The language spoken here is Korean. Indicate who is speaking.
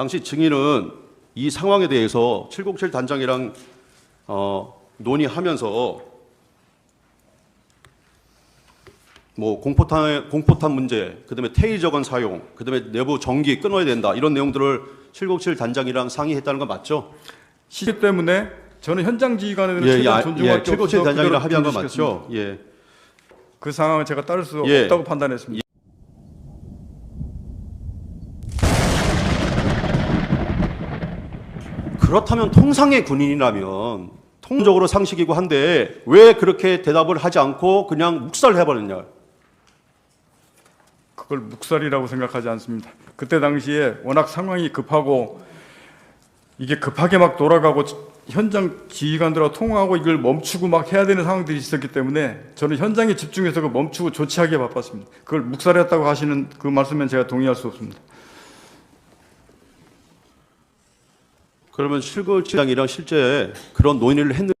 Speaker 1: 당시 증인은 이 상황에 대해서 707 단장이랑 어, 논의하면서 뭐 공포탄 공포탄 문제, 그다음에 테이저건 사용, 그다음에 내부 전기 끊어야 된다 이런 내용들을 707 단장이랑 상의했다는 거 맞죠?
Speaker 2: 시기 때문에 저는 현장 지휘관에 대해서
Speaker 1: 예,
Speaker 2: 최대한
Speaker 1: 예,
Speaker 2: 존중할
Speaker 1: 예,
Speaker 2: 게 없어서
Speaker 1: 707 단장이랑 합의한 거. 맞죠? 예.
Speaker 2: 그 상황을 제가 따를 수
Speaker 1: 예.
Speaker 2: 없다고 판단했습니다.
Speaker 1: 그렇다면 통상의 군인이라면 통적으로 상식이고 한데 왜 그렇게 대답을 하지 않고 그냥 묵살해 버렸냐?
Speaker 2: 그걸 묵살이라고 생각하지 않습니다. 그때 당시에 워낙 상황이 급하고 이게 급하게 막 돌아가고 지- 현장 지휘관들하고 통화하고 이걸 멈추고 막 해야 되는 상황들이 있었기 때문에 저는 현장에 집중해서 그 멈추고 조치하기에 바빴습니다. 그걸 묵살했다고 하시는 그 말씀엔 제가 동의할 수 없습니다.
Speaker 1: 그러면 797장이랑 실제 그런 논의를 했는